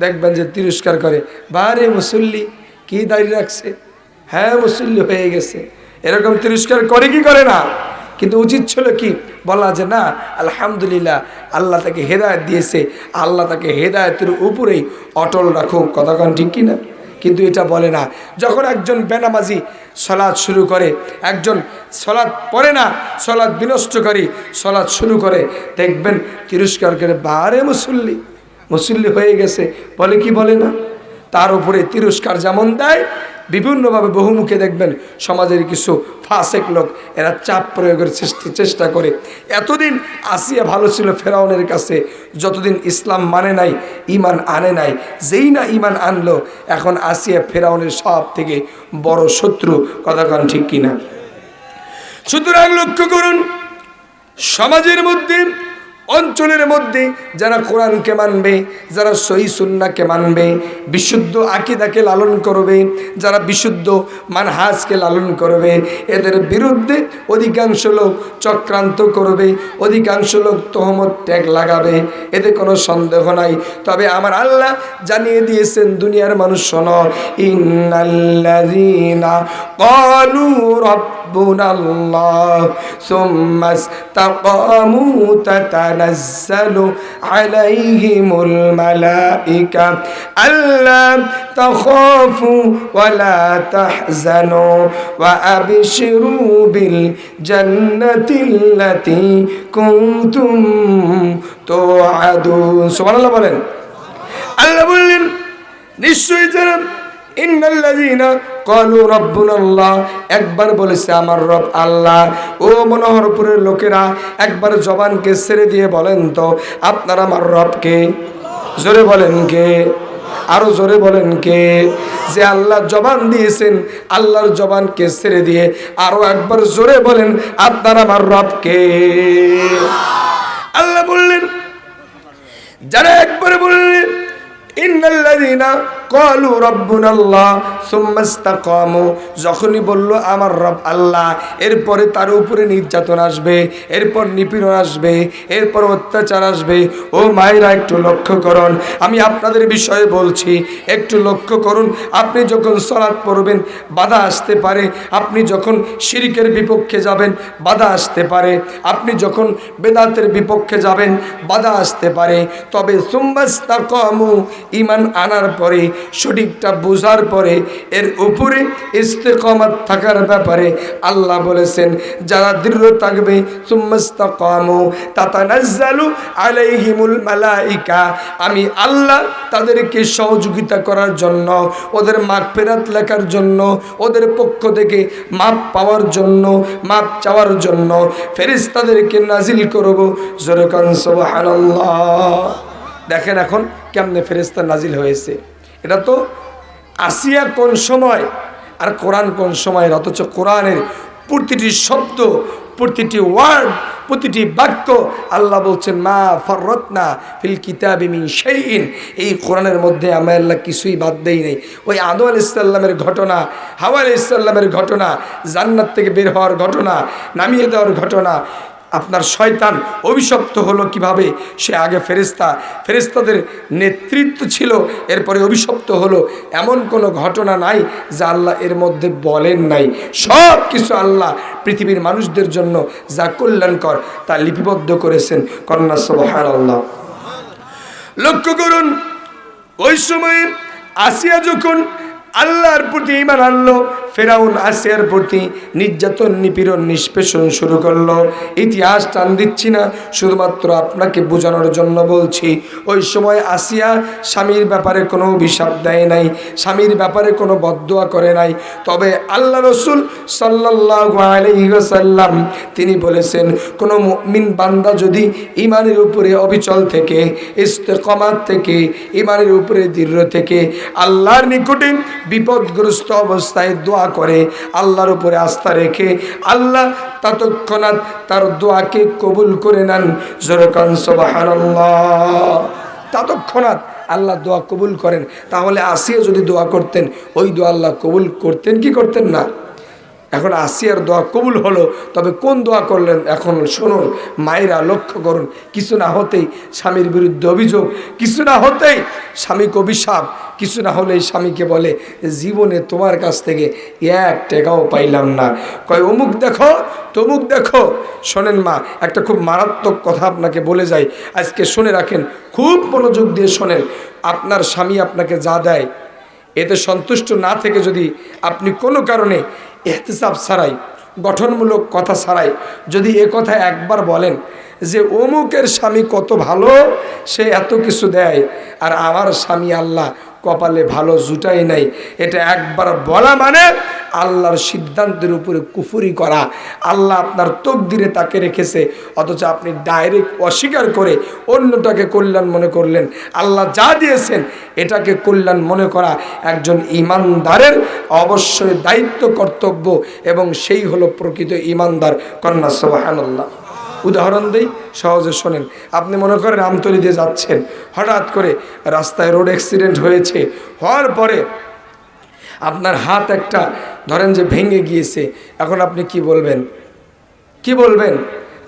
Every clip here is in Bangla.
দেখবেন যে তিরস্কার করে, বারে মুসল্লি, কি দাঁড়িয়ে রাখছে? হ্যাঁ মুসল্লি হয়ে গেছে। এরকম তিরস্কার করে কি করে না? কিন্তু উচিত ছিল কি? বলা যে না, আলহামদুলিল্লাহ, আল্লাহ তাকে হেদায়ত দিয়েছে। আল্লাহ তাকে হেদায়তের উপরেই অটল রাখুক। কথাক্ষণ ঠিক কি না কিন্তু এটা বলে না। যখন একজন বেনামাজি সলাদ শুরু করে, একজন সলাদ পড়ে না সলাদ বিনষ্ট বিনষ্টকারী সলাদ শুরু করে, দেখবেন তিরস্কার করে, বারে মুসল্লি মুসল্লি হয়ে গেছে। বলে কি বলে না? তার উপরে তিরস্কার যেমন দেয়, বিভিন্নভাবে বহুমুখে দেখবেন সমাজের কিছু ফাঁসেক লোক, এরা চাপ প্রয়োগের চেষ্টা চেষ্টা করে। এতদিন আসিয়া ভালো ছিল ফেরাউনের কাছে, যতদিন ইসলাম মানে নাই ইমান আনে নাই। যেই না ইমান আনলো, এখন আসিয়া ফেরাউনের সব থেকে বড় শত্রু, কথা কান ঠিক কিনা? সুতরাং লক্ষ্য করুন, সমাজের মধ্যে অঞ্চলের মধ্যে যারা কোরআনকে মানবে, যারা সহি সুন্নাকে মানবে, বিশুদ্ধ আকিদাকে লালন করবে, যারা বিশুদ্ধ মানহাজকে লালন করবে, এদের বিরুদ্ধে অধিকাংশ লোক চক্রান্ত করবে, অধিকাংশ লোক তহমত ট্যাগ লাগাবে, এতে কোনো সন্দেহ নাই। তবে আমার আল্লাহ জানিয়ে দিয়েছেন, দুনিয়ার মানুষ শোনো, ইন্নাল্লাযীনা ربنا الله ثم استقاموا تتنزل عليهم الملائكة ألا تخافوا ولا تحزنوا وأبشروا بالجنة التي كنتم توعدون سبحان الله বলেন আল্লাহ বললেন নিশ্চয়ই যারা ইন্নাল্লাযীনা কলু রব্বুনাল্লাহ। একবার বলেছে আমার রব আল্লাহ। ও মনোহরপুরের লোকেরা, একবার জবানকে ছেড়ে দিয়ে বলেন তো, আপনার আমার রবকে জোরে বলেন কে? আরও জোরে বলেন কে? যে আল্লাহ জবান দিয়েছেন, আল্লাহর জবানকে ছেড়ে দিয়ে আরও একবার জোরে বলেন, আপনার আমার রবকে আল্লাহ বললেন, যারা একবারে বললেন, ইন্নাল্লাযীনা ক্বালু রাব্বুনাল্লাহ সুম্মা ইসতাকামু যখনই বলল, আমার রব আল্লাহ এরপরে তার উপরে নির্যাতন আসবে, এরপর নিপীড়ন আসবে, এরপর অত্যাচার আসবে। ও মায়েরা, একটু লক্ষ্য করুন। আমি আপনাদের বিষয়ে বলছি, একটু লক্ষ্য করুন। আপনি যখন সলাৎ পড়বেন, বাধা আসতে পারে। আপনি যখন শিরিকের বিপক্ষে যাবেন, বাধা আসতে পারে। আপনি যখন বেদাতের বিপক্ষে যাবেন, বাধা আসতে পারে। তবে সুম্মাস্তাকামু ইমান আনার পরে সঠিকটা বোঝার পরে এর উপরে ইস্তেকমাত থাকার ব্যাপারে আল্লাহ বলেছেন, যারা দৃঢ় থাকবে, সুম্মাস্তাকামু তাতানাজ্জালু আলাইহিমুল মালাইকা। আমি আল্লাহ তাদেরকে সহযোগিতা করার জন্য, ওদের মাগফিরাত লেখার জন্য, ওদের পক্ষ থেকে মাপ পাওয়ার জন্য, মাপ চাওয়ার জন্য ফেরেশতাদেরকে নাজিল করব। জোরে কান সুবহানাল্লাহ। দেখেন এখন কেমনে ফেরেস্তা নাজিল হয়েছে। এটা তো আসিয়া কোন সময় আর কোরআন কোন সময়ের? অথচ কোরআনের প্রতিটি শব্দ, প্রতিটি ওয়ার্ড, প্রতিটি বাক্য আল্লাহ বলছেন, মা ফররত্না ফিল কিতাবি মিন শাইইন। এই কোরআনের মধ্যে আমি আল্লাহ কিছুই বাদ দেই নাই। ওই আদম আলাইহিস সালামের ঘটনা, হাওয়া আলাইহিস সালামের ঘটনা, জান্নাত থেকে বের হওয়ার ঘটনা, নামিয়ে দেওয়ার ঘটনা আপনার শয়তান অভিশপ্ত হলো কীভাবে? সে আগে ফেরেস্তা ফেরেস্তাদের নেতৃত্ব ছিল, এরপরে অভিশপ্ত হলো। এমন কোনো ঘটনা নাই যা আল্লাহ এর মধ্যে বলেন নাই। সব কিছু আল্লাহ পৃথিবীর মানুষদের জন্য যা কল্যাণকর তা লিপিবদ্ধ করেছেন। কন্যা সবহান আল্লাহ লক্ষ্য করুন, ওই সময়ে আসিয়া যখন আল্লাহর প্রতি ইমান আনলো, ফেরাউন আসিয়ার প্রতি নির্যাতন, নিপীড়ন, নিষ্পেষণ শুরু করল। ইতিহাস টান দিচ্ছি না, শুধুমাত্র আপনাকে বোঝানোর জন্য বলছি, ওই সময় আসিয়া স্বামীর ব্যাপারে কোনো অভিশাপ দেয় নাই, স্বামীর ব্যাপারে কোনো বদোয়া করে নাই। তবে আল্লাহ রসুল সাল্লাম তিনি বলেছেন, কোনো মিন বান্দা যদি ইমানের উপরে অবিচল থেকে ইস্তেকমাত থেকে ইমানের উপরে দৃঢ় থেকে, আল্লাহর নিকটে বিপদগ্রস্ত অবস্থায় দোয়া করে, আল্লাহর উপরে আস্থা রেখে, আল্লাহ ততক্ষণাৎ তার দোয়াকে কবুল করে নেন। জোরকান ততক্ষণাৎ আল্লাহ দোয়া কবুল করেন। তাহলে আসিয়া যদি দোয়া করতেন, ওই দোয়া আল্লাহ কবুল করতেন কি করতেন না? এখন আসিয়ার দোয়া কবুল হলো, তবে কোন দোয়া করলেন? এখন শুনুন, মায়েরা লক্ষ্য করুন, কিছু না হতেই স্বামীর বিরুদ্ধে অভিযোগ, কিছু না হতেই স্বামীকে অভিশাপ কিছু না হলেই স্বামীকে বলে, জীবনে তোমার কাছ থেকে এক টাকাও পাইলাম না। কয়, অমুক দেখো, তমুক দেখো। শোনেন মা, একটা খুব মারাত্মক কথা আপনাকে বলে যাই। আজকে শুনে রাখেন, খুব মনোযোগ দিয়ে শোনেন, আপনার স্বামী আপনাকে যা দেয়, এতে সন্তুষ্ট না থেকে যদি আপনি কোনো কারণে এহতেসাব ছাড়াই, গঠনমূলক কথা ছাড়াই যদি এ কথা একবার বলেন যে অমুকের স্বামী কত ভালো, সে এত কিছু দেয়। আর আমার স্বামী আল্লাহ কপালে ভালো জুটাই নাই। এটা একবার বলা মানে আল্লাহর সিদ্ধান্তের উপরে কুফুরি করা। আল্লাহ আপনার তকদিরে তাকে রেখেছে, অথচ আপনি ডাইরেক্ট অস্বীকার করে অন্যটাকে কল্যাণ মনে করলেন। আল্লাহ যা দিয়েছেন, এটাকে কল্যাণ মনে করা একজন ইমানদারের অবশ্যই দায়িত্ব, কর্তব্য, এবং সেই হলো প্রকৃত ইমানদার কন্যা সোবাহান্লাহ উদাহরণ দিই, সহজে শোনেন। আপনি মনে করেন আমতলি দিয়ে যাচ্ছেন, হঠাৎ করে রাস্তায় রোড অ্যাক্সিডেন্ট হয়েছে, হওয়ার পরে আপনার হাত একটা ধরেন যে ভেঙে গিয়েছে, এখন আপনি কি বলবেন? কি বলবেন?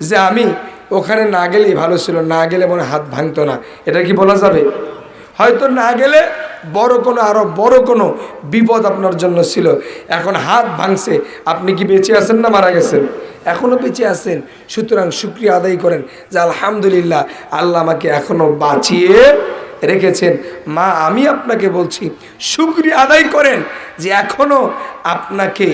যে আমি ওখানে না গেলেই ভালো ছিল, না গেলে মনে হাত ভাঙতো না। এটা কি বলা যাবে? হয়তো না গেলে বড় কোনো, আরও বড় কোনো বিপদ আপনার জন্য ছিল। এখন হাত ভাঙছে। আপনি কি বেঁচে আছেন না মারা গেছেন? এখনও বেঁচে আছেন। সুতরাং শুক্রিয়া আদায় করেন যে আলহামদুলিল্লাহ আল্লাহ আমাকে এখনও বাঁচিয়ে রেখেছেন। মা, আমি আপনাকে বলছি, শুক্রিয়া আদায় করেন যে এখনও আপনাকে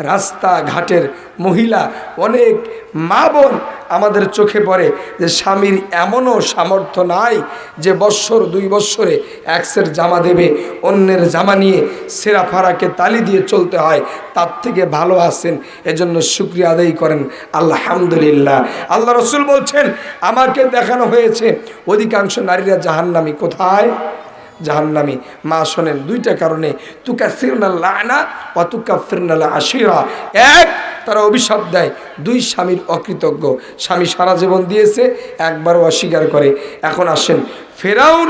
রাস্তাঘাটের মহিলা, অনেক মা বোন আমাদের চোখে পড়ে যে স্বামীর এমনও সামর্থ্য নাই যে বৎসর, দুই বৎসরে একসের জামা দেবে, অন্যের জামা নিয়ে সেরা ফারাকে তালি দিয়ে চলতে হয়। তার থেকে ভালো আছেন, এজন্য শুক্রিয়া আদায় করেন। আলহামদুলিল্লাহ। আল্লাহ রসুল বলছেন, আমাকে দেখানো হয়েছে, অধিকাংশ নারীরা জাহান্নামি কোথায়? জাহান্নামি। মা শোনেন, দুইটা কারণে তুকা ফিরনাল্লাহনা তুকা ফিরনাল্লা আশিরা এক, তারা অভিশাপ দেয়, দুই, স্বামীর অকৃতজ্ঞ। স্বামী সারা জীবন দিয়েছে, একবারও অস্বীকার করে। এখন আসেন, ফেরাউন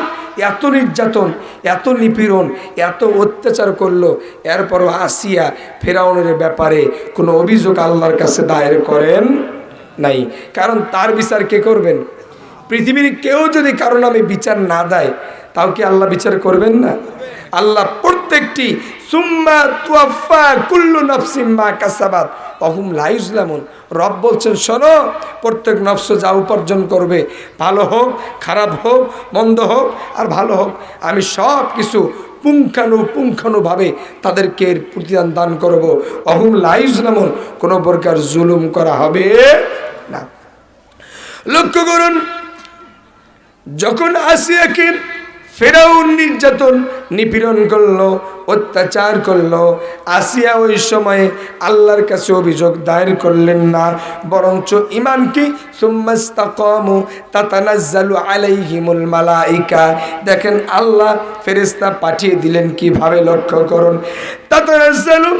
এত নির্যাতন, এত নিপীড়ন, এত অত্যাচার করল, এরপরও আসিয়া ফেরাউনের ব্যাপারে কোনো অভিযোগ আল্লাহর কাছে দায়ের করেন নাই। কারণ তার বিচার কে করবেন? পৃথিবীর কেউ যদি কারও নামে বিচার না দেয় তাও কি আল্লাহ বিচার করবেন না? আল্লাহ প্রত্যেকটি সুম্মা কুল্লু নফসিম্মা রব বলছেন, শোনো, প্রত্যেক নফস যা উপার্জন করবে, ভালো হোক, খারাপ হোক, মন্দ হোক, আর ভালো হোক, আমি সব কিছু পুঙ্খানু পুঙ্খানুভাবে তাদেরকে এর প্রতিদান দান করব। অহুম লাইজলামুন কোনো প্রকার জুলুম করা হবে না। লক্ষ্য করুন, যখন আসিয়াকে ফেরাউন নির্যাতন নিপীড়ন করল, অত্যাচার করল। আসিয়া ওই সময়ে আল্লাহর কাছে অভিযোগ দায়ের করলেন না, বরঞ্চ আলাইহিমুল মালাইকা। দেখেন আল্লাহ ফেরেশতা পাঠিয়ে দিলেন কীভাবে লক্ষ্য করুন। তাতানাজ্জালু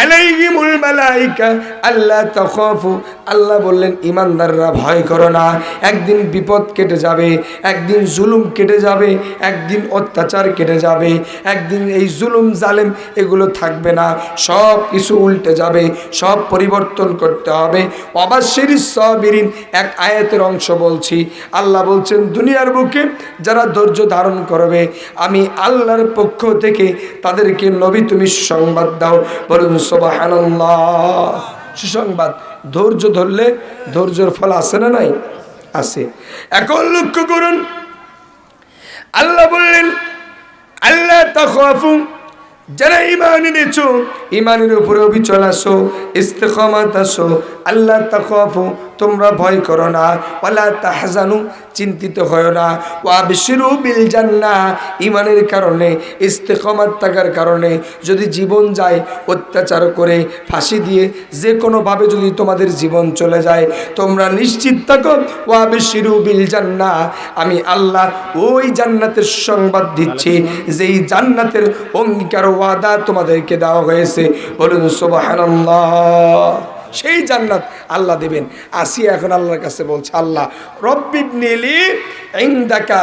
আলাইহিমুল মালাইকা আল্লাহ তাখাফু আল্লাহ বললেন, ইমানদাররা ভয় করো না। একদিন বিপদ কেটে যাবে, একদিন জুলুম কেটে যাবে, একদিন অত্যাচার কেটে যাবে, একদিন এই জুলুম, জালেম এগুলো থাকবে না। সব কিছু উল্টে যাবে, সব পরিবর্তন করতে হবে। অবাশ্যের সবিরিন এক আয়াতের অংশ বলছি। আল্লাহ বলছেন, দুনিয়ার বুকে যারা ধৈর্য ধারণ করবে, আমি আল্লাহর পক্ষ থেকে তাদেরকে নবী তুমি সংবাদ দাও। বলুন সোবাহান্লাহ সুসংবাদ। ধৈর্য ধরলে ধৈর্যর ফল আছে না নাই? আছে। এখন লক্ষ্য করুন, আল্লাহ বললেন আল্লাহ তখন যারা ইমান এনেছো ইমানের উপরে অবিচল আসো ইস্তেকমাত আসো আল্লাহ তাকফু তোমরা ভয় করো না। ওয়ালা তাহজানু, চিন্তিত হয় না। ওয়া বিশিরু বিল জান্না ইমানের কারণে, ইস্তেকমাত থাকার কারণে যদি জীবন যায় অত্যাচার করে, ফাঁসি দিয়ে যে কোনোভাবে যদি তোমাদের জীবন চলে যায়, তোমরা নিশ্চিত থাকো, ওয়া বিশিরু বিল জান্না আমি আল্লাহ ওই জান্নাতের সংবাদ দিচ্ছি, যেই জান্নাতের অঙ্গীকার ওয়াদা তোমাদেরকে দেওয়া হয়েছে। বলুন সুবহানাল্লাহ। সেই জান্নাত আল্লাহ দেবেন। আসিয়া এখন আল্লাহর কাছে বলছে, আল্লাহ রব্বিব নীলি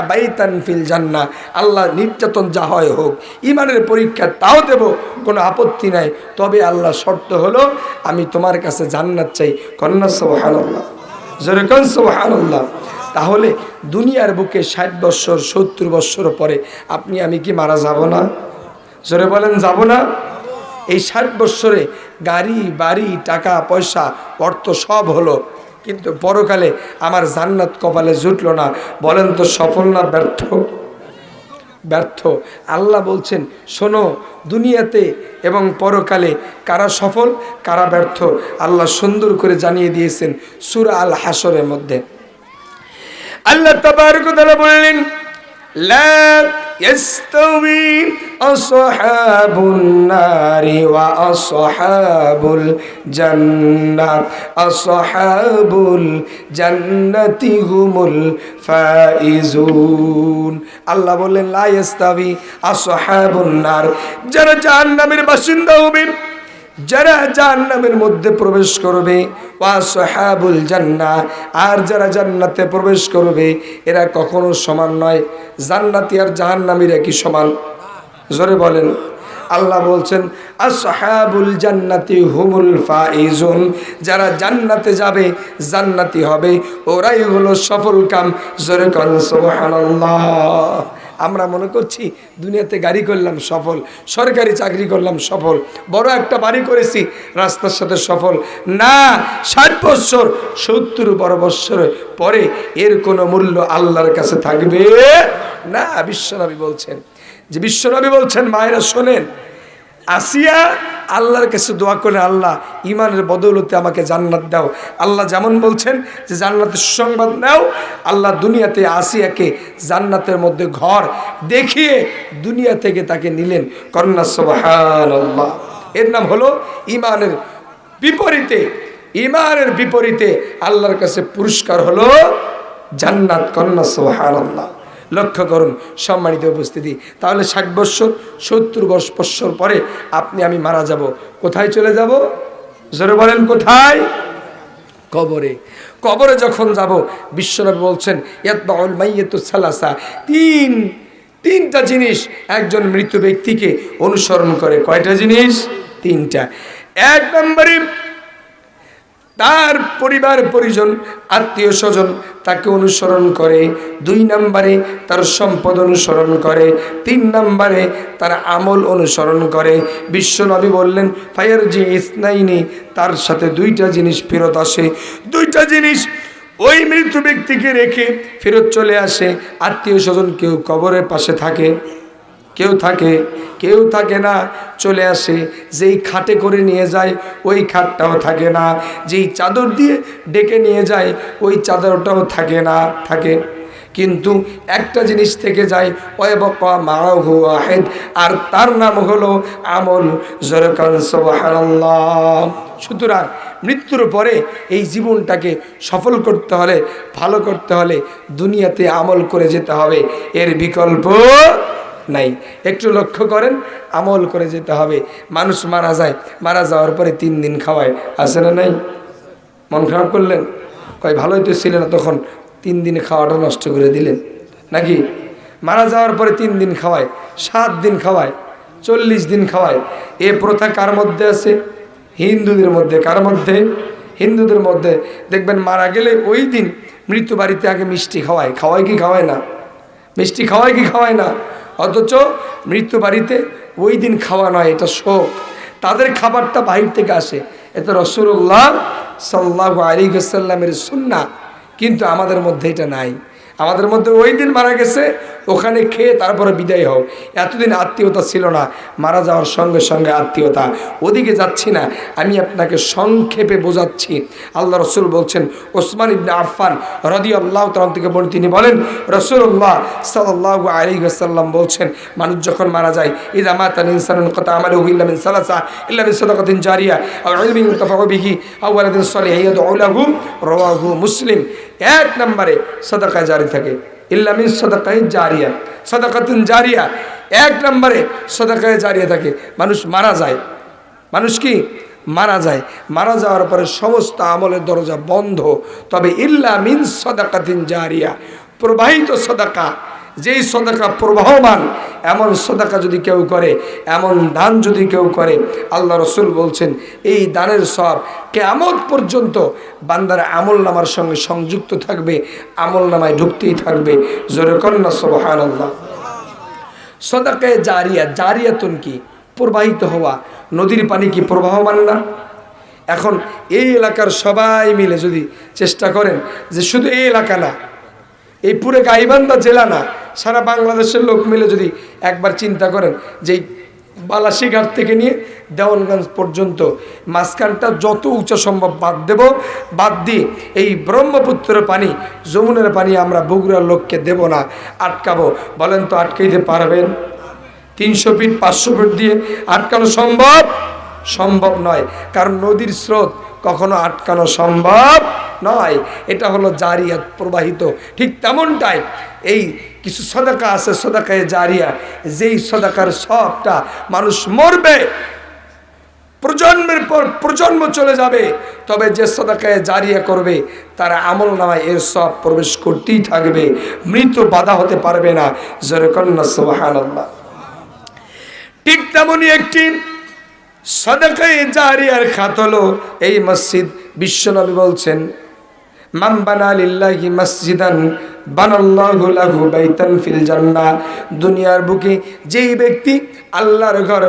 বাইতান ফিল জান্না আল্লাহ, নির্যাতন যা হয় হোক ইমানের পরীক্ষা তাও দেব, কোনো আপত্তি নাই। তবে আল্লাহ শর্ত হলো, আমি তোমার কাছে জান্নাত চাই। কন্যা সোহানুল্লাহ যেরকম সোহানুল্লাহ তাহলে দুনিয়ার বুকে ষাট বৎসর, সত্তর বৎসর পরে আপনি, আমি কি মারা যাব না? জোরে বলেন, যাব না? এই ষাট বৎসরে গাড়ি, বাড়ি, টাকা, পয়সা, অর্থ সব হলো। কিন্তু পরকালে আমার জান্নাত কপালে জুটলো না। বলেন তো সফল না ব্যর্থ? ব্যর্থ। আল্লাহ বলছেন, শোনো, দুনিয়াতে এবং পরকালে কারা সফল, কারা ব্যর্থ? আল্লাহ সুন্দর করে জানিয়ে দিয়েছেন সুর আল হাসরের মধ্যে। আল্লাহ তাআলা বললেন লা يستوي أصحاب النار وأصحاب الجنة أصحاب الجنة هم الفائزون আল্লাহ বললেন লা ইয়াস্তাবি আসহাবুন নার যারা জাহান্নামের বাসিন্দা হবে যারা জাহান্নামের মধ্যে প্রবেশ করবে, ওয়া সাহাবুল জান্নাহ, আর যারা জান্নাতে প্রবেশ করবে, এরা কখনো সমান নয়। জান্নাতি আর জাহান্নামীরা কি সমান? জোরে বলেন। আল্লাহ বলছেন আসহাবুল জান্নাতি হুমুল ফাইজুন যারা জান্নাতে যাবে, জান্নাতি হবে। ওরাই হলো সফল কাম। জোরে কন সুবহানাল্লাহ। আমরা মনে করছি দুনিয়াতে গাড়ি করলাম সফল, সরকারি চাকরি করলাম সফল, বড় একটা বাড়ি করেছি, রাস্তার সাথে সফল। না, ষাট বৎসর সত্তর বড় বৎসর পরে এর কোনো মূল্য আল্লাহর কাছে থাকবে? না, বিশ্বনবী বলছেন। যে বিশ্বনবী বলছেন, মায়েরা শোনেন আসিয়া আল্লাহর কাছে দোয়া করে, আল্লাহ ইমানের বদৌলতে আমাকে জান্নাত দাও। আল্লাহ যেমন বলছেন যে, জান্নাতের সুসংবাদ নাও। আল্লাহ দুনিয়াতে আসিয়াকে জান্নাতের মধ্যে ঘর দেখিয়ে দুনিয়া থেকে তাকে নিলেন কন্যা সোহান আল্লাহ এর নাম হলো ইমানের বিপরীতে। ইমানের বিপরীতে আল্লাহর কাছে পুরস্কার হলো জান্নাত, কন্যা সোহান আল্লাহ লক্ষ্য করুন, সম্মানিত উপস্থিতি। তাহলে ষাট বৎসর, সত্তর বৎসর পরে আপনি, আমি মারা যাব। কোথায় চলে যাব? জোরে বলেন, কোথায়? কবরে। কবরে যখন যাব, বিশ্বনবী বলছেন সালাসা। তিন, তিনটা জিনিস একজন মৃত ব্যক্তিকে অনুসরণ করে। কয়টা জিনিস? তিনটা। এক নম্বরে তার পরিবার পরিজন, আত্মীয় স্বজন তাকে অনুসরণ করে। দুই নম্বরে তার সম্পদ অনুসরণ করে। তিন নম্বরে তার আমল অনুসরণ করে। বিশ্বনবী বললেন ফায়ার যে ইসনাইনি তার সাথে দুইটা জিনিস ফেরত আসে। দুইটা জিনিস ওই মৃত ব্যক্তিকে রেখে ফেরত চলে আসে। আত্মীয় স্বজন কেউ কবরের পাশে থাকে। কেউ থাকে কেউ থাকে না, চলে আসে। যেই খাটে করে নিয়ে যায়, ওই খাটটাও থাকে না। যেই চাদর দিয়ে ডেকে নিয়ে যায়, ওই চাদরটাও থাকে না, থাকে। কিন্তু একটা জিনিস থেকে যায়, ওয়ে বকা মাহু আহেদ। আর তার নাম হলো আমল সুতরাং মৃত্যুর পরে এই জীবনটাকে সফল করতে হলে, ভালো করতে হলে দুনিয়াতে আমল করে যেতে হবে। এর বিকল্প নাই। একটু লক্ষ্য করেন, আমল করে যেতে হবে। মানুষ মারা যায়, মারা যাওয়ার পরে তিন দিন খাওয়ায়। আসে না নাই? মন খারাপ করলেন? কয়, ভালোই তো ছিল না তখন। তিন দিন খাওয়াটা নষ্ট করে দিলেন। নাকি? মারা যাওয়ার পরে তিন দিন খাওয়ায়, সাত দিন খাওয়ায়, চল্লিশ দিন খাওয়ায়। এ প্রথা কার মধ্যে আছে? হিন্দুদের মধ্যে। কার মধ্যে? হিন্দুদের মধ্যে। দেখবেন, মারা গেলে ওই দিন মৃত্যু বাড়িতে আগে মিষ্টি খাওয়ায়। খাওয়ায় কি খাওয়ায় না? মিষ্টি খাওয়ায় কি খাওয়ায় না? অথচ মৃত্যু বাড়িতে ওই দিন খাওয়া নয়, এটা শোক। তাদের খাবারটা বাহির থেকে আসে। এতে রসুল্লাহ সাল্লাহ আলী সাল্লামের সুন্না কিন্তু আমাদের মধ্যে এটা নাই। আমাদের মধ্যে ওই দিন মারা গেছে, ওখানে খেয়ে তারপরে বিদায় হও। এতদিন আত্মীয়তা ছিল না, মারা যাওয়ার সঙ্গে সঙ্গে আত্মীয়তা। ওদিকে যাচ্ছি না, আমি আপনাকে সংক্ষেপে বোঝাচ্ছি। আল্লাহ রসুল বলছেন, ওসমান ইবনে আফফান রদি আল্লাহ তালাম থেকে বলে তিনি বলেন রসুল্লাহ সাল্লাহ আলী সাল্লাম বলছেন, মানুষ যখন মারা যায় ইদা মাতান ইনসান কথা আমার ইল্লামিন সালাসা ইল্লামিন সদাকাতিন জারিয়া, আও ইলমিন তাফাবিহি আও ওয়ালাদিন সালিহ ইয়াদউলাহু রাওয়াহু মুসলিম। এক নম্বরে সদাকা জারি থাকে। ইল্লামিন সদাকাই জারিয়া। সদাকাতুন জারিয়া। এক নম্বরে সদাকায় জারিয়া থাকে। মানুষ মারা যায়। মানুষ কি? মারা যায়। মারা যাওয়ার পরে সমস্ত আমলের দরজা বন্ধ। তবে ইল্লা মিন সদাকাতিন জারিয়া। প্রবাহিত সদাকা। যেই সদাকা প্রবাহমান এমন সদাকা যদি কেউ করে, এমন দান যদি কেউ করে, আল্লাহ রসুল বলছেন, এই দানের সব কেয়ামত পর্যন্ত বান্দার আমল নামার সঙ্গে সংযুক্ত থাকবে, আমল নামায় ঢুকতেই থাকবে। জোরে কন্যা সবহান আল্লাহ সদাকায় জারিয়া, জারিয়াতুন কি? প্রবাহিত হওয়া। নদীর পানি কি প্রবাহমান না? এখন এই এলাকার সবাই মিলে যদি চেষ্টা করেন যে শুধু এই এলাকা না এই পুরো গাইবান্ধা জেলা না, সারা বাংলাদেশের লোক মিলে যদি একবার চিন্তা করেন যে বালাসিঘাট থেকে নিয়ে দেওয়ানগঞ্জ পর্যন্ত মাঝখানটা যত উঁচা সম্ভব বাদ দেব, বাদ দিয়ে এই ব্রহ্মপুত্রের পানি, যমুনের পানি আমরা বগুড়ার লোককে দেব না, আটকাবো। বলেন তো আটকাইতে পারবেন? তিনশো ফিট, পাঁচশো ফিট দিয়ে আটকানো সম্ভব? সম্ভব নয়, কারণ নদীর স্রোত কখনো আটকানো সম্ভব নয়। এটা হলো জারিয়া প্রবাহিত। ঠিক তেমনটাই এই কিছু সদাকা আছে, সদাকায় জারিয়া। যেই সদাকার সবটা মানুষ মরবে, প্রজন্মের পর প্রজন্ম চলে যাবে, তবে যে সদাকায় জারিয়া করবে, তারা আমল নামায় এর সব প্রবেশ করতেই থাকবে। মৃত বাধা হতে পারবে না। জোরে কন্যা সোহান ঠিক তেমনই একটি সদাকায় জারিয়ার খাত হলো এই মসজিদ বিশ্বনবী বলছেন মাম্বানা বানা লিল্লাহি মসজিদান দুনিয়ার বুকে যেই ব্যক্তি আল্লাহর ঘর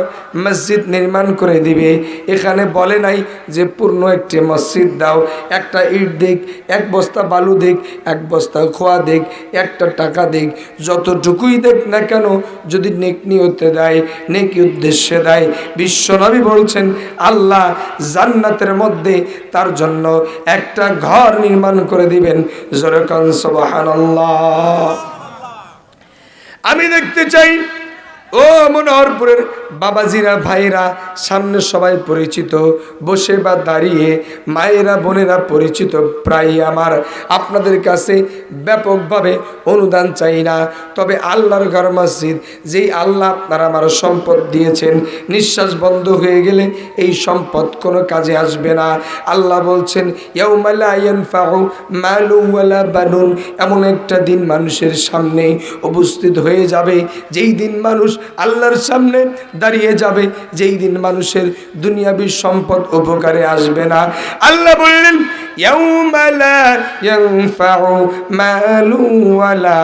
মসজিদ নির্মাণ করে দিবে, এখানে বলে নাই যে পূর্ণ একটি মসজিদ দাও। একটা ইট দিক এক বস্তা বালু দিক এক বস্তা খোয়া দিক একটা টাকা দিক যতটুকুই দেখ না কেন যদি নেক নিয়তে দেয়, নেকি উদ্দেশ্যে দেয়। বিশ্বনবী বলছেন, আল্লাহ জান্নাতের মধ্যে তার জন্য একটা ঘর নির্মাণ করে দিবেন। জরকান সুবহানাল্লাহ। আমি দেখতে চাই ও মনোহরপুরের বাবাজিরা ভাইরা সামনে সবাই পরিচিত। বসে বা দাঁড়িয়ে মায়েরা, বোনেরা পরিচিত প্রায় আমার। আপনাদের কাছে ব্যাপকভাবে অনুদান চাই না। তবে আল্লাহর ঘর মসজিদ, যেই আল্লাহ আপনারা আমার সম্পদ দিয়েছেন, নিঃশ্বাস বন্ধ হয়ে গেলে এই সম্পদ কোনো কাজে আসবে না। আল্লাহ বলছেন বানুন। এমন একটা দিন মানুষের সামনে উপস্থিত হয়ে যাবে। যেই দিন মানুষ আল্লাহর সামনে দাঁড়িয়ে যাবে যেই দিন মানুষের দুনিয়াবি সম্পদ উপকারে আসবে না। আল্লাহ বললেন ইয়াউমা লা ইয়ানফাউ মালু ওয়ালা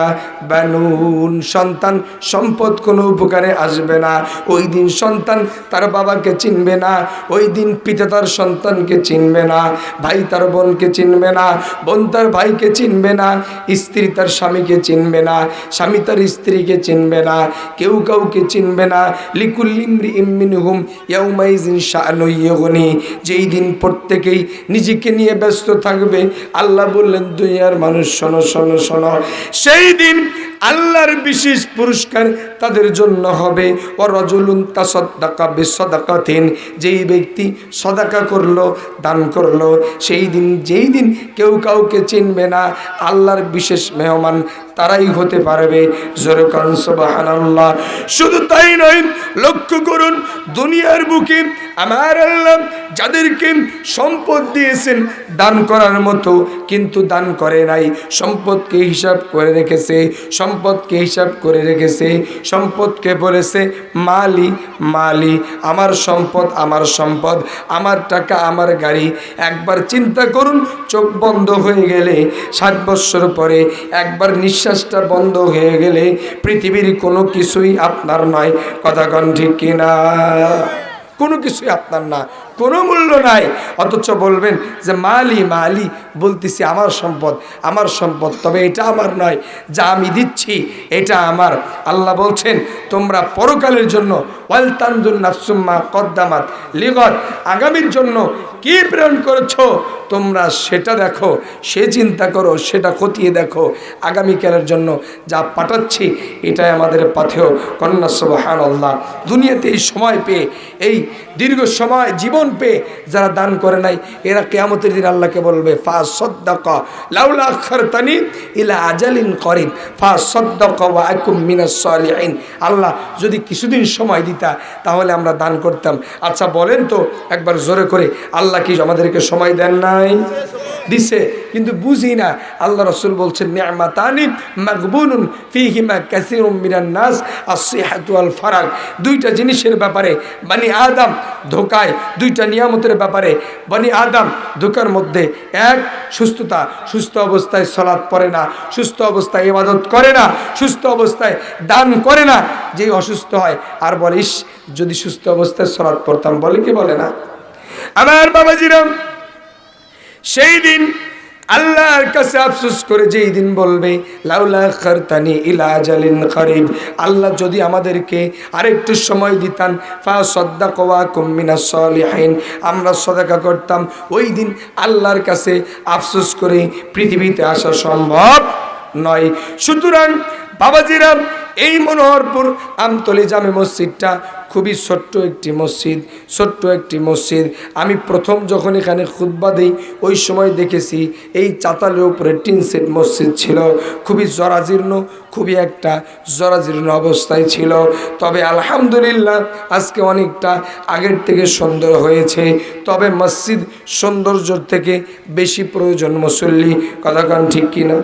বানুন সন্তান সম্পদ কোনো উপকারে আসবে না। ওই দিন সন্তান তার বাবাকে চিনবে না। ওই দিন পিতা তার সন্তানকে চিনবে না। ভাই তার বোনকে চিনবে না। বোন তার ভাইকে চিনবে না। স্ত্রী তার স্বামীকে চিনবে না। স্বামী তার স্ত্রীকে চিনবে না। কেউ কাউকে চিনবে না। লিকুল্লিমরি ইমিনহুম ইয়াউমাইজিন শাহনইয়গনি যেই দিন প্রত্যেকেই নিজেকে নিয়ে ব্যস্ত থাকবে। আল্লাহ বললেন দুনিয়ার মানুষ শোনো শোনো শোনো। সেই দিন আল্লাহর বিশেষ পুরস্কার তাদের জন্য হবে। ও রজুলুন তাসদ্দাকা বিসদাকাতিন, যেই ব্যক্তি সদাকা করল, দান করল, সেই দিন, যেই দিন কেউ কাউকে চিনবে না, আল্লাহর বিশেষ মেহমান তারাই হতে পারবে। জোরকান শুধু তাই নয়, লক্ষ্য করুন, দুনিয়ার বুকে আমার আল্লাহ যাদেরকে সম্পদ দিয়েছেন, দান করার মতো কিন্তু দান করে নাই। সম্পদকে হিসাব করে রেখেছে, সম্পদকে হিসাব করে রেখেছে সম্পদকে বলেছে, মালি মালি, আমার সম্পদ আমার সম্পদ, আমার টাকা, আমার গাড়ি। একবার চিন্তা করুন, চোখ বন্ধ হয়ে গেলে ষাট বৎসর পরে একবার নিঃশ্বাসটা বন্ধ হয়ে গেলে পৃথিবীর কোনো কিছুই আপনার নয়। কথা কন ঠিক কিনা? কোনো কিছুই আপনার না। কোনো মূল্য নাই। অথচ বলবেন যে, মালি মালি, বলতেছি আমার সম্পদ আমার সম্পদ, তবে এটা আমার নয়, যা আমি দিচ্ছি, এটা আমার। আল্লাহ বলছেন, তোমরা পরকালের জন্য ওয়ালতানজুন নাফসুম্মা কদ্দামাত লিগত আগামীর জন্য কি প্রেরণ করেছ? তোমরা সেটা দেখো, সে চিন্তা করো, সেটা খতিয়ে দেখো, আগামীকালের জন্য যা পাঠাচ্ছি, এটাই আমাদের পাথেয় কন্যা আল্লাহ দুনিয়াতে এই সময় পেয়ে, এই দীর্ঘ সময়, জীবন ইমান পেয়ে যারা দান করে নাই, এরা কেয়ামতের দিন আল্লাহকে বলবে ফা সদ্দাক লাউলা আখারতানি ইলা আজালিন করিব। ফা সদ্দাক ওয়া আকুম মিনাস আল্লাহ যদি কিছুদিন সময় দিতা, তাহলে আমরা দান করতাম। আচ্ছা বলেন তো, একবার জোরে করে, আল্লাহ কি আমাদেরকে সময় দেন নাই? দিছে, কিন্তু বুঝি না। আল্লাহ রসুল বলছেন, নিয়ামাতানি মাকবুনুন ফিহিমা কাসিরুম মিনান নাস আসিহাতু আল ফারাক। দুইটা জিনিসের ব্যাপারে বানি আদম ধোকায় দুইটা নিয়ামতের ব্যাপারে বনি আদম দুকার মধ্যে এক, সুস্থতা, সুস্থ অবস্থায় সলাৎ পড়ে না, সুস্থ অবস্থায় ইবাদত করে না, সুস্থ অবস্থায় দান করে না যেই অসুস্থ হয়। আর বলিস, যদি সুস্থ অবস্থায় সলাৎ পড়তাম, বলে কি বলে না? আমার বাবাজিরাম, সেই দিন আল্লাহর কাছে আফসোস করে যেই দিন বলবে, লাউলা খারতানি ইলা জালিন করিব আল্লাহ যদি আমাদেরকে আরেকটু সময় দিতান, ফা সদ্দা কোয়া কুম্মিনা সলিহাইন আমরা সদাকা করতাম। ওই দিন আল্লাহর কাছে আফসোস করে পৃথিবীতে আসা সম্ভব নয়। সুতরাং বাবাজিরা এই মনোহরপুর আমতলি জামে মসজিদটা খুবই ছোট্ট একটি মসজিদ, ছোট্ট একটি মসজিদ। আমি প্রথম যখন এখানে খুতবা দিই, ওই সময় দেখেছি এই চাতালের উপরে টিন সেট মসজিদ ছিল। খুবই জরাজীর্ণ, খুবই একটা জরাজীর্ণ অবস্থায় ছিল। তবে আলহামদুলিল্লাহ আজকে অনেকটা আগের থেকে সুন্দর হয়েছে। তবে মসজিদ সৌন্দর্য থেকে বেশি প্রয়োজন মুসল্লি। কথা কান ঠিক কিনা?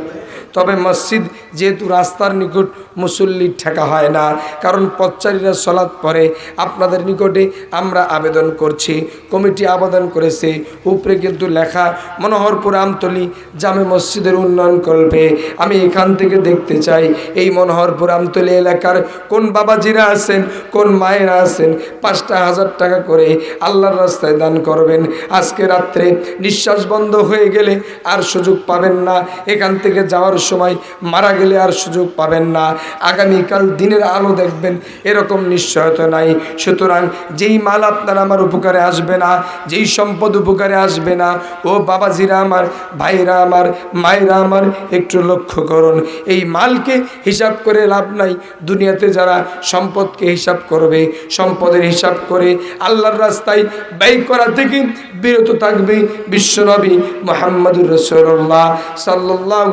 তবে মসজিদ যেহেতু রাস্তার নিকট মুসল্লি ঠেকা হয় না, কারণ পথচারীরা সলাৎ পরে আপনাদের নিকটে আমরা আবেদন করছি। কমিটি আবেদন করেছে, উপরে কিন্তু লেখা মনোহরপুর আমতলি জামে মসজিদের উন্নয়ন করবে। আমি এখান থেকে দেখতে চাই, এই মনোহরপুর আমতলি এলাকার কোন বাবাজিরা আছেন, কোন মায়েরা আছেন? পাঁচটা হাজার টাকা করে আল্লাহর রাস্তায় দান করবেন। আজকে রাত্রে নিঃশ্বাস বন্ধ হয়ে গেলে আর সুযোগ পাবেন না। এখান থেকে যাওয়ার সময় মারা গেলে আর সুযোগ পাবেন না। আগামীকাল দিনের আলো দেখবেন, এরকম নিশ্চয়তা নাই। সুতরাং যেই মাল আপনার আমার উপকারে আসবে না, যেই সম্পদ উপকারে আসবে না, ও বাবাজিরা আমার, ভাইরা আমার, মায়েরা আমার, একটু লক্ষ্য করুন। এই মালকে হিসাব করে লাভ নাই। দুনিয়াতে যারা সম্পদকে হিসাব করবে, সম্পদের হিসাব করে আল্লাহর রাস্তায় ব্যয় করা থেকে বিরত থাকবে বিশ্বনবী মোহাম্মদুর রসুল্লাহ সাল্লাহ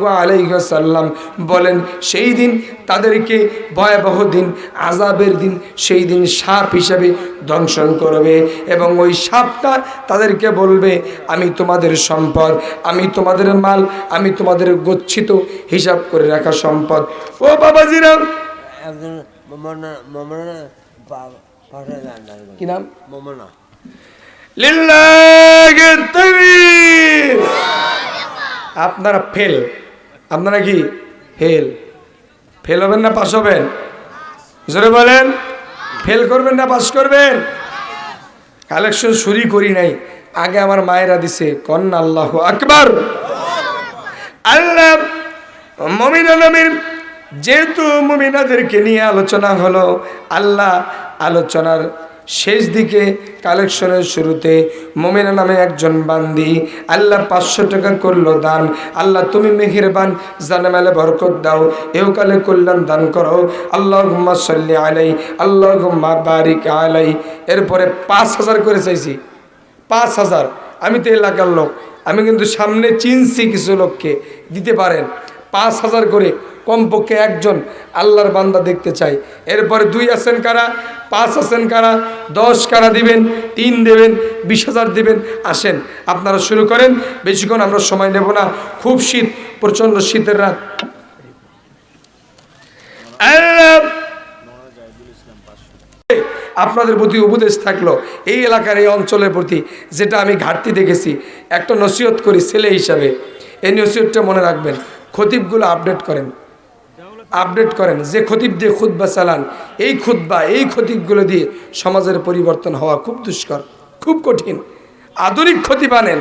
আলাইসাল্লাম বলেন সেই দিন তাদেরকে ভয়াবহ দিন আজাবের দিন সেই দিন সাপ হিসাবে দংশন করবে এবং ওই সাপটা তাদেরকে বলবে আমি তোমাদের সম্পদ আমি তোমাদের মাল আমি তোমাদের গচ্ছিত হিসাব করে রাখা সম্পদ। ও বাবাজিরা! গান করে। কি নাম? মোমনা। আপনারা ফেল। আপনারা কি? ফেল। ফেল হবেন না, পাস হবেন? বলেন। ফেল করবেন না, পাস করবেন? কালেকশন শুরু করি নাই। আগে আমার মায়েরা দিছে, কন্যা আল্লাহ আকবার। আল্লাহ মমিনা, যেহেতু মমিনাদেরকে নিয়ে আলোচনা হলো, আল্লাহ আলোচনার শেষ দিকে কালেকশনের শুরুতে মোমেনা নামে একজন বান্দি আল্লাহ পাঁচশো টাকা করল দান। আল্লাহ, তুমি মেহেরবান, জানামেলে বরকত দাও এওকালে কল্যাণ দান করো। আল্লাহ হুম্মা সল্লি আলাই আল্লাহ হুম্মা বারিক আলাই এরপরে পাঁচ হাজার করে চাইছি। পাঁচ হাজার। আমি তো এলাকার লোক। আমি কিন্তু সামনে চিনছি কিছু লোককে। দিতে পারেন। পাঁচ হাজার করে কমপক্ষে একজন আল্লাহর বান্দা দেখতে চাই। এরপরে দুই আছেন কারা? পাঁচ আছেন কারা? দশ কারা দিবেন? তিন দেবেন? বিশ হাজার দিবেন? আসেন, আপনারা শুরু করেন। বেশিক্ষণ আমরা সময় নেব না। খুব শীত, প্রচণ্ড শীতের রাত। আপনাদের প্রতি উপদেশ থাকল, এই এলাকার এই অঞ্চলের প্রতি, যেটা আমি ঘাটতি দেখেছি। একটা নসিহত করি ছেলে হিসাবে। এই নসিহতটা মনে রাখবেন। খতিবগুলো আপডেট করেন। আপডেট করেন যে খতিব দিয়ে খুদ্া চালান, এই খুদ্া এই খতিবগুলো দিয়ে সমাজের পরিবর্তন হওয়া খুব দুষ্কর, খুব কঠিন। আধুনিক ক্ষতি বানেন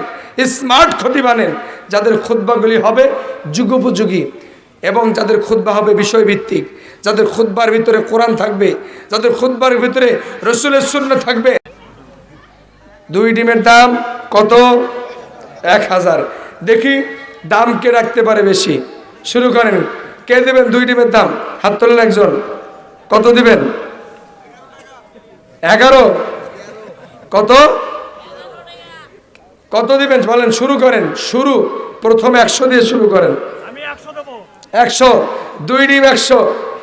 স্মার্ট ক্ষতি বানেন যাদের খুদ্বাগুলি হবে যুগোপযোগী এবং যাদের খুদ্া হবে বিষয়ভিত্তিক, যাদের খুদ্বার ভিতরে কোরআন থাকবে, যাদের খুদ্বার ভিতরে রসুলের শূন্য থাকবে। দুই ডিমের দাম কত? এক হাজার। দেখি দাম কে রাখতে পারে বেশি। শুরু করেন কে দেবেন? দুই ডিমের দাম। হাত তোলেন একজন। কত দিবেন? এগারো। কত? কত দিবেন? বলেন শুরু করেন। শুরু। প্রথম একশো দিয়ে শুরু করেন। একশো দুই ডিম একশো।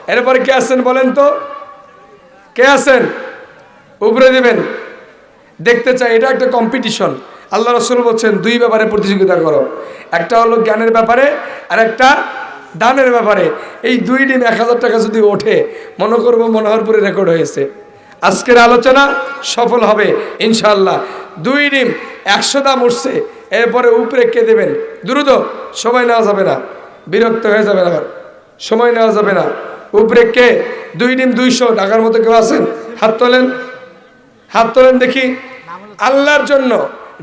এরপরে কে আছেন বলেন তো? কে আছেন? উপরে দিবেন। দেখতে চাই এটা একটা কম্পিটিশন আল্লাহ রসুল বলছেন দুই ব্যাপারে প্রতিযোগিতা করো। একটা হলো জ্ঞানের ব্যাপারে আর একটা দানের ব্যাপারে এই দুই ডিম এক হাজার টাকা যদি ওঠে, মনে করব মনোহরপুরে রেকর্ড হয়েছে। আজকের আলোচনা সফল হবে ইনশাল্লাহ দুই ডিম একশো দাম উঠছে, এরপরে উপরে কে দেবেন? দ্রুত, সময় নেওয়া যাবে না। বিরক্ত হয়ে যাবে না সময় নেওয়া যাবে না। উপরে কে? দুই ডিম দুইশো টাকার মতো কেউ আছেন? হাত তোলেন। হাত তোলেন দেখি। আল্লাহর জন্য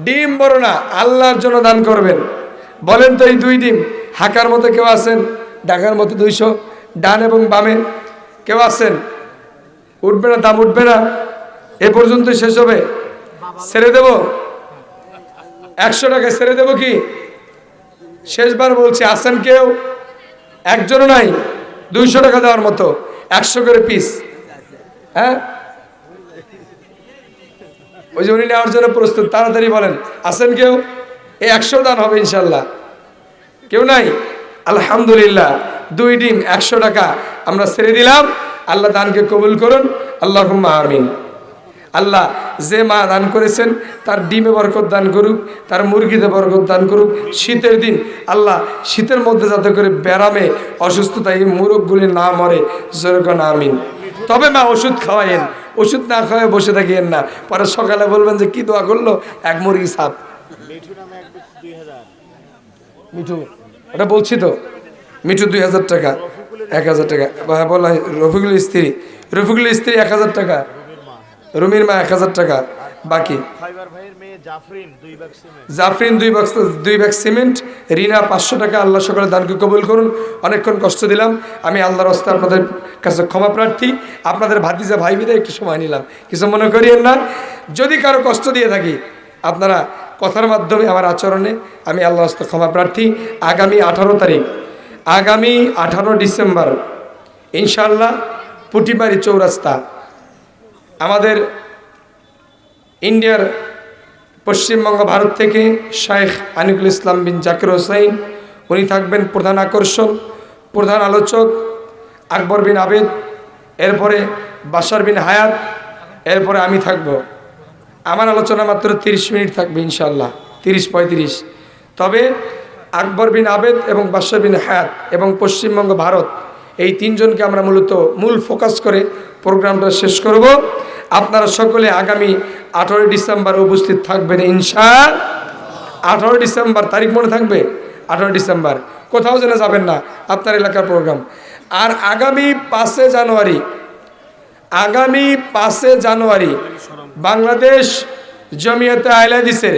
ডিম বড় না, আল্লাহর জন্য দান করবেন। বলেন তো এই দুই ডিম, হাকার মতো কেউ আছেন? ডাকার মতো দুইশো, ডান এবং বামে। কেউ আছেন? উঠবে না, দাম উঠবে না। এ পর্যন্ত শেষ হবে। ছেড়ে দেব? একশো টাকা ছেড়ে দেব কি? শেষবার বলছি, আছেন কেউ? একজনও নাই। দুইশো টাকা দেওয়ার মতো। একশো করে পিস হ্যাঁ? ওই যে উনি নেওয়ার জন্য প্রস্তুত, তাড়াতাড়ি বলেন, আছেন কেউ? এই একশো দান হবে ইনশাল্লাহ। কেউ নাই? আলহামদুলিল্লাহ দুই ডিম একশো টাকা আমরা ছেড়ে দিলাম। আল্লাহ দানকে কবুল করুন। আল্লাহ আমিন। আল্লাহ যে মা দান করেছেন তার ডিমে বরকত দান করুক তার মুরগিতে বরকত দান করুক। শীতের দিন আল্লাহ শীতের মধ্যে যাতে করে ব্যারামে অসুস্থতা এই মুরগগুলি না মরে। যেরকম আমিন। তবে মা ওষুধ খাওয়াইন ওষুধ না খাওয়াই বসে থাকিয়েন না। পরে সকালে বলবেন যে কি দোয়া করল? এক মুরগি সাপ। মিঠু। ওটা বলছি তো, মিঠু দুই হাজার টাকা, এক হাজার টাকা। বা- বলা হয় রফিকুল স্ত্রী রফিকুল স্ত্রী এক হাজার টাকা, রুমির মা এক হাজার টাকা, বাকি। জাফরিন দুই বক্স, দুই ব্যাগ সিমেন্ট রিনা পাঁচশো টাকা, আল্লাহ সকলে দানকে কবুল করুন। অনেকক্ষণ কষ্ট দিলাম, আমি আল্লাহর রাস্তা আপনাদের কাছে ক্ষমা প্রার্থী। আপনাদের ভাতিজা ভাই বিদে একটু সময় নিলাম। কিছু মনে করিয়েন না, যদি কারও কষ্ট দিয়ে থাকি, আপনারা কথার মাধ্যমে আমার আচরণে আমি আল্লাহ রাস্তা ক্ষমা প্রার্থী। আগামী আঠারো তারিখ, আগামী আঠারো ডিসেম্বর ইনশাল্লাহ পুটিমারি চৌরাস্তা, আমাদের ইন্ডিয়ার পশ্চিমবঙ্গ, ভারত থেকে শায়েখ আনিকুল ইসলাম বিন জাকির হোসাইন, উনি থাকবেন প্রধান আকর্ষণ, প্রধান আলোচক, আকবর বিন আবেদ, এরপরে বাসার বিন হায়াত, এরপরে আমি থাকব। আমার আলোচনা মাত্র তিরিশ মিনিট থাকবে ইনশাল্লাহ তিরিশ পঁয়ত্রিশ। তবে আকবর বিন আবেদ এবং বাসার বিন হায়াত এবং পশ্চিমবঙ্গ ভারত, এই তিনজনকে আমরা মূলত মূল ফোকাস করে প্রোগ্রামটা শেষ করব। আপনারা সকলে আগামী আঠারোই ডিসেম্বর উপস্থিত থাকবেন ইনশা, আঠারোই ডিসেম্বর তারিখ মনে থাকবে? আঠারোই ডিসেম্বর। কোথাও যেন যাবেন না আপনার এলাকার প্রোগ্রাম। আর আগামী পাঁচে জানুয়ারি আগামী পাঁচে জানুয়ারি বাংলাদেশ জমিয়তে আইলাদিসের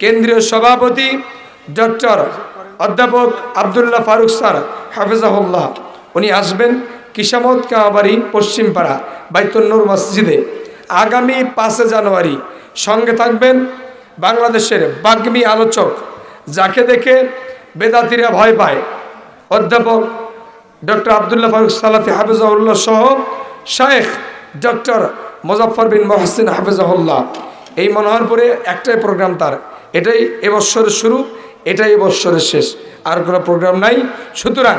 কেন্দ্রীয় সভাপতি ডক্টর অধ্যাপক আবদুল্লাহ ফারুক স্যার, হাফিজাহুল্লাহ। উনি আসবেন কিসামত কামাবাড়ি পশ্চিমপাড়া বাইতুন্নুর মসজিদে। আগামী পাঁচে জানুয়ারি সঙ্গে থাকবেন বাংলাদেশের বাগ্মী আলোচক, যাকে দেখে বেদাতিরা ভয় পায়। অধ্যাপক ডক্টর আবদুল্লাহ ফারুক সালাফি হাফিজাহুল্লাহ সহ শায়েখ ডক্টর মুজাফর বিন মহসিন হাফিজাহুল্লাহ। এই মনোহরপুরে একটাই প্রোগ্রাম তার। এটাই এবছরের শুরু, এটাই এবছরের শেষ। আর কোনো প্রোগ্রাম নাই। সুতরাং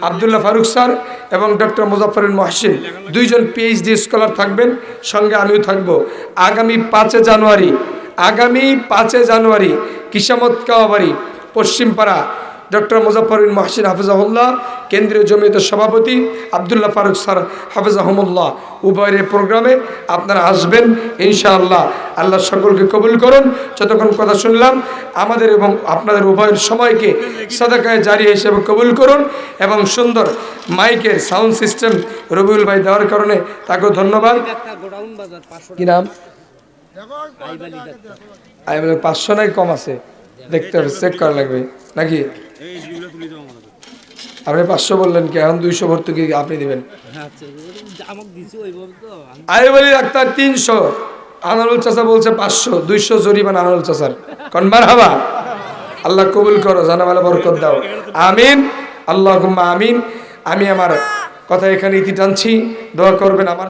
আবদুল্লাহ ফারুক স্যার এবং ডক্টর মুজাফর বিন মহসিন দুইজন পিএইচডি স্কলার থাকবেন, সঙ্গে আমিও থাকব। আগামী পাঁচে জানুয়ারি, আগামী পাঁচে জানুয়ারি কিসামত কাওয়াবাড়ি পশ্চিমপাড়া ডক্টর মুজাফর বিন মহসিন হাফিজাহুল্লাহ, কেন্দ্রীয় জমিয়তের সভাপতি আবদুল্লাহ ফারুক স্যার হাফিজাহমুল্লাহ। উভয়ের এই প্রোগ্রামে আপনারা আসবেন, ইনশাআল্লাহ। আল্লাহ সকলকে কবুল করুন। যতক্ষণ কথা শুনলাম, আমাদের এবং আপনাদের উভয়ের সময়কে সাদাকায় জারি হিসেবে কবুল করুন এবং সুন্দর মাইকের সাউন্ড সিস্টেম রবিউল ভাই দেওয়ার কারণে তাকেও ধন্যবাদ। কি নাম? পাঁচশো নাই কম আছে। দেখতে হবে, চেক করা লাগবে। নাকি? আপনি পাঁচশো বললেন কি এখন দুইশো ভর্তুকি আপনি দিবেন। আই বলি ডাক্তার তিনশো। আনারুল চাচা বলছে পাঁচশো দুইশো জরিমান আনারুল চাচার। কনবার হাবা আল্লাহ কবুল করো জানামালা বরকত দাও। আমিন আল্লাহ আমিন। আমি আমার কথা এখানে ইতি টানছি। দোয়া করবেন আমার